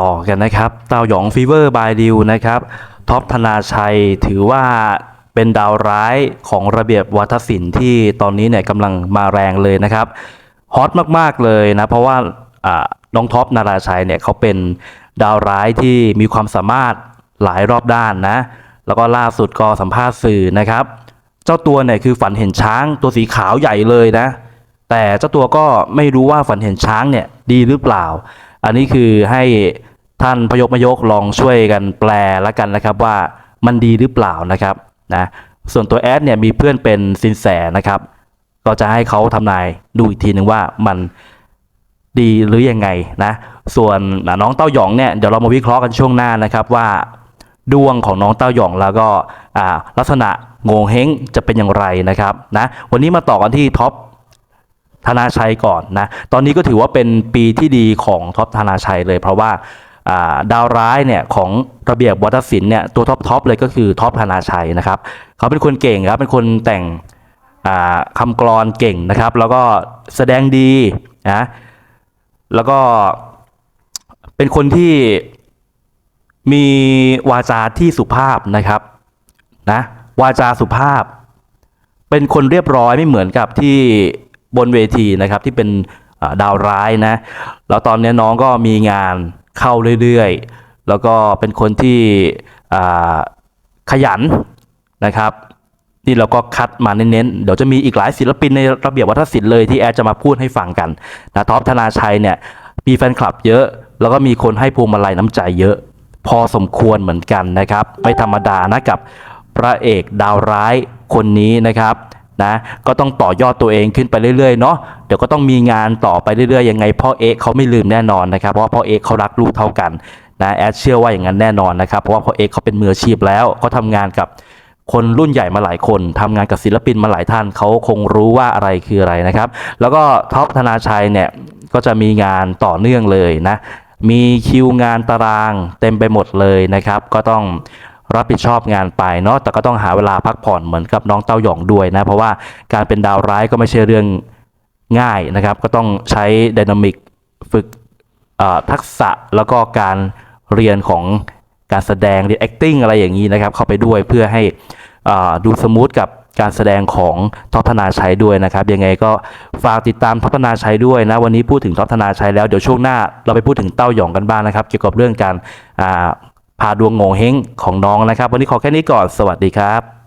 ต่อกันนะครับเต้าหยองฟีเวอร์บายดิวนะครับท็อปธนาชัยถือว่าเป็นดาวร้ายของระเบียบวัฒศิลป์ที่ตอนนี้เนี่ยกำลังมาแรงเลยนะครับฮอตมากๆเลยนะเพราะว่าน้องท็อปนาราชัยเนี่ยเขาเป็นดาวร้ายที่มีความสามารถหลายรอบด้านนะแล้วก็ล่าสุดก็สัมภาษณ์สื่อนะครับ เจ้าตัวเนี่ยคือฝันเห็นช้างตัวสีขาวใหญ่เลยนะ แต่เจ้าตัวก็ไม่รู้ว่าฝันเห็นช้างเนี่ยดีหรือเปล่า อันนี้คือให้ท่านพยกมยกลองช่วยกันแปลแล้วกันนะครับว่ามันดีหรือเปล่านะครับนะส่วนตัวแอดเนี่ยมีเพื่อนเป็นสินแสนะครับ ก็จะให้เขาทำนายดูอีกทีหนึ่งว่ามันดีหรือยังไงนะส่วนน้องเต้าหยองเนี่ยเดี๋ยวเรามาวิเคราะห์กันช่วงหน้านะครับว่าดวงของน้องเต้าหยองแล้วก็ลักษณะโงเฮงจะเป็นอย่างไรนะครับนะวันนี้มาต่อกันที่ท็อป ธนาชัยก่อนนะ ตอนนี้ก็ถือว่าเป็นปีที่ดีของท็อปธนาชัยเลย เพราะว่าดาวร้ายเนี่ยของระเบียบวัฒศิลป์เนี่ยตัวท็อปท็อปเลยก็คือท็อปธนาชัยนะครับ เขาเป็นคนเก่งครับ เป็นคนแต่งอ่าคำกรอนเก่งนะครับ แล้วก็แสดงดีนะแล้วก็เป็นคนที่มีวาจาที่สุภาพนะครับนะวาจาสุภาพ เป็นคนเรียบร้อยไม่เหมือนกับที่ บนเวทีนะครับที่เป็นดาวร้ายนะแล้วตอนนี้น้องก็มีงานเข้าเรื่อยๆ แล้วก็เป็นคนที่ขยันนะครับนี่เราก็คัดมาเน้นๆ เดี๋ยวจะมีอีกหลายศิลปินในระเบียบวัฒนศิลป์เลยที่แอดจะมาพูดให้ฟังกันนะท็อปธนาชัยเนี่ยมีแฟนคลับเยอะ แล้วก็มีคนให้พวงมาลัยน้ำใจเยอะ พอสมควรเหมือนกันนะครับ ไม่ธรรมดานะกับพระเอกดาวร้ายคนนี้นะครับ นะก็ต้องต่อยอดตัวเองขึ้นไปเรื่อยๆเนาะเดี๋ยวก็ต้องมีงานต่อไปเรื่อยๆยังไงพ่อเอกเขาไม่ลืมแน่นอนนะครับเพราะพ่อเอกเขารักลูกเท่ากันนะแอดเชื่อว่าอย่างนั้นแน่นอนนะครับเพราะว่าพ่อเอกเขาเป็นมืออาชีพแล้วเขาทำงานกับคนรุ่นใหญ่มาหลายคนทำงานกับศิลปินมาหลายท่านเขาคงรู้ว่าอะไรคืออะไรนะครับ แล้วก็ท็อปธนาชัยเนี่ยก็จะมีงานต่อเนื่องเลยนะมีคิวงานตารางเต็มไปหมดเลยนะครับ ก็ต้อง รับผิดชอบงานไปเนาะแต่ก็ต้องหาเวลาพักผ่อนเหมือนกับน้องเต้าหยองด้วยนะ เพราะว่าการเป็นดาวร้ายก็ไม่ใช่เรื่องง่ายนะครับ ก็ต้องใช้ไดนามิกฝึกทักษะแล้วก็การเรียนของการแสดงเรียน acting อะไรอย่างนี้นะครับ เข้าไปด้วยเพื่อให้ดูสมูทกับการแสดงของท็อปธนาชัยด้วยนะครับยังไงก็ฝากติดตามท็อปธนาชัยด้วยนะวันนี้พูดถึงท็อปธนาชัยแล้วเดี๋ยวช่วงหน้าเราไปพูดถึงเต้าหยองกันบ้างนะครับ เกี่ยวกับเรื่องการ พาดวงโงเฮงของน้องนะครับ วันนี้ขอแค่นี้ก่อนสวัสดีครับ